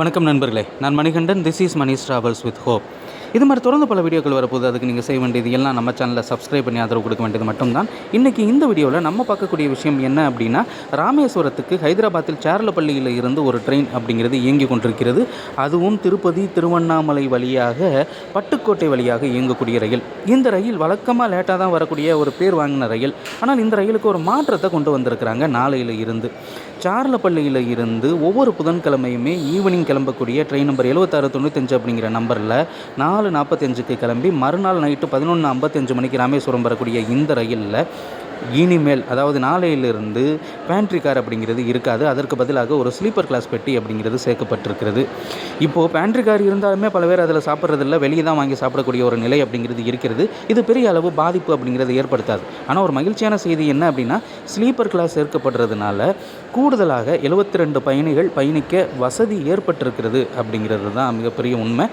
வணக்கம் நண்பர்களே. நான் Manikandan. This is Mani travels with hope இது மாதிரி தொடர்ந்து பல வீடியோக்கள் வரப்போகுது. அதுக்கு நீங்கள் செய்ய வேண்டியது எல்லாம் நம்ம சேனலில் சப்ஸ்கிரைப் பண்ணி ஆதரவு கொடுக்க வேண்டியது மட்டும்தான். இன்றைக்கி இந்த வீடியோவில் நம்ம பார்க்கக்கூடிய விஷயம் என்ன அப்படின்னா ராமேஸ்வரத்துக்கு ஹைதராபாத்தில் சேரலப்பள்ளியில் இருந்து ஒரு ட்ரெயின் அப்படிங்கிறது இயங்கி கொண்டிருக்கிறது. அதுவும் திருப்பதி திருவண்ணாமலை வழியாக பட்டுக்கோட்டை வழியாக இயங்கக்கூடிய ரயில். இந்த ரயில் வழக்கமாக லேட்டாக தான் வரக்கூடிய ஒரு பேர் வாங்கின ரயில். ஆனால் இந்த ரயிலுக்கு ஒரு மாற்றத்தை கொண்டு வந்திருக்கிறாங்க நாளையில் இருந்து. சார்லப்பள்ளியில் இருந்து ஒவ்வொரு புதன்கிழமையுமே ஈவினிங் கிளம்பக்கூடிய ட்ரெயின் நம்பர் எழுபத்தாறு தொண்ணூத்தஞ்சு அப்படிங்கிற நம்பரில் நாலு நாற்பத்தஞ்சுக்கு கிளம்பி மறுநாள் நைட்டு பதினொன்று ஐம்பத்தஞ்சு மணிக்கு ராமேஸ்வரம் வரக்கூடிய இந்த ரயிலில் இனிமேல் அதாவது நாளையிலிருந்து பேண்ட்ரி கார் அப்படிங்கிறது இருக்காது. அதற்கு பதிலாக ஒரு ஸ்லீப்பர் கிளாஸ் பெட்டி அப்படிங்கிறது சேர்க்கப்பட்டிருக்கிறது. இப்போது பேண்ட்ரி கார் இருந்தாலுமே பல பேர் அதில் சாப்பிட்றதில்ல. வெளியே தான் வாங்கி சாப்பிடக்கூடிய ஒரு நிலை அப்படிங்கிறது இருக்கிறது. இது பெரிய அளவு பாதிப்பு அப்படிங்கிறது ஏற்படுத்தாது. ஆனால் ஒரு மகிழ்ச்சியான செய்தி என்ன அப்படின்னா ஸ்லீப்பர் கிளாஸ் சேர்க்கப்படுறதுனால கூடுதலாக எழுபத்தி ரெண்டு பயணிகள் பயணிக்க வசதி ஏற்பட்டிருக்கிறது அப்படிங்கிறது தான் மிகப்பெரிய உண்மை.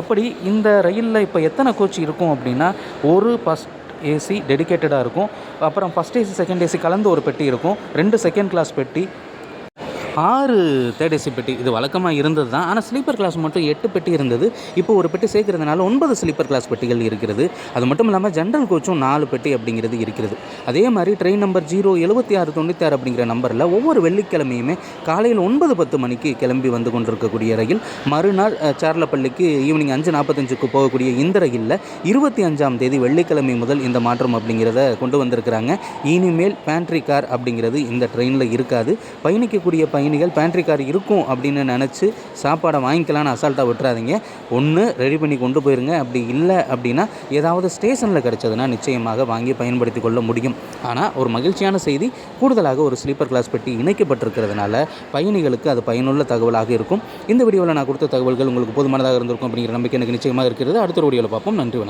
அப்படி இந்த ரயிலில் இப்போ எத்தனை கோச் இருக்கும் அப்படின்னா ஒரு ஃபஸ்ட் ஏசி டெடிகேட்டடாக இருக்கும். அப்புறம் ஃபஸ்ட் ஏசி செகண்ட் ஏசி கலந்து ஒரு பெட்டி இருக்கும். ரெண்டு செகண்ட் கிளாஸ் பெட்டி ஆறு தேர்ட் ஏசி பெட்டி இது வழக்கமாக இருந்தது தான். ஆனால் ஸ்லீப்பர் கிளாஸ் மட்டும் எட்டு பெட்டி இருந்தது. இப்போ ஒரு பெட்டி சேர்க்கறதுனால ஒன்பது ஸ்லீப்பர் கிளாஸ் பெட்டிகள் இருக்கிறது. அது மட்டும் இல்லாமல் ஜென்ரல் கோச்சும் நாலு பெட்டி அப்படிங்கிறது இருக்கிறது. அதே மாதிரி ட்ரெயின் நம்பர் ஜீரோ எழுபத்தி ஆறு தொண்ணூற்றி ஆறு அப்படிங்கிற நம்பரில் ஒவ்வொரு வெள்ளிக்கிழமையுமே காலையில் ஒன்பது பத்து மணிக்கு கிளம்பி வந்து கொண்டிருக்கக்கூடிய ரயில் மறுநாள் சார்லப்பள்ளிக்கு ஈவினிங் அஞ்சு நாற்பத்தஞ்சுக்கு போகக்கூடிய இந்த ரயிலில் இருபத்தி அஞ்சாம் தேதி வெள்ளிக்கிழமை முதல் இந்த மாற்றம் அப்படிங்கிறத கொண்டு வந்திருக்கிறாங்க. இனிமேல் பேண்ட்ரி கார் அப்படிங்கிறது இந்த ட்ரெயினில் இருக்காது. பயணிக்கக்கூடிய பயணிகள் பேண்ட்ரி கார் இருக்கும் அப்படின்னு நினச்சி சாப்பாடை வாங்கிக்கலான்னு அசால்ட்டாக விட்டுறாதீங்க. ஒன்று ரெடி பண்ணி கொண்டு போயிருங்க. அப்படி இல்லை அப்படின்னா ஏதாவது ஸ்டேஷனில் கிடச்சதுன்னா நிச்சயமாக வாங்கி பயன்படுத்தி கொள்ள முடியும். ஆனால் ஒரு மகிழ்ச்சியான செய்தி கூடுதலாக ஒரு ஸ்லீப்பர் கிளாஸ் பெட்டி இணைக்கப்பட்டிருக்கிறதுனால பயணிகளுக்கு அது பயனுள்ள தகவலாக இருக்கும். இந்த வீடியோவில் நான் கொடுத்த தகவல்கள் உங்களுக்கு போதுமானதாக இருந்திருக்கும் அப்படிங்கிற நம்பிக்கை எனக்கு நிச்சயமாக இருக்கிறது. அடுத்த வீடியோவில் பார்ப்போம். நன்றி வணக்கம்.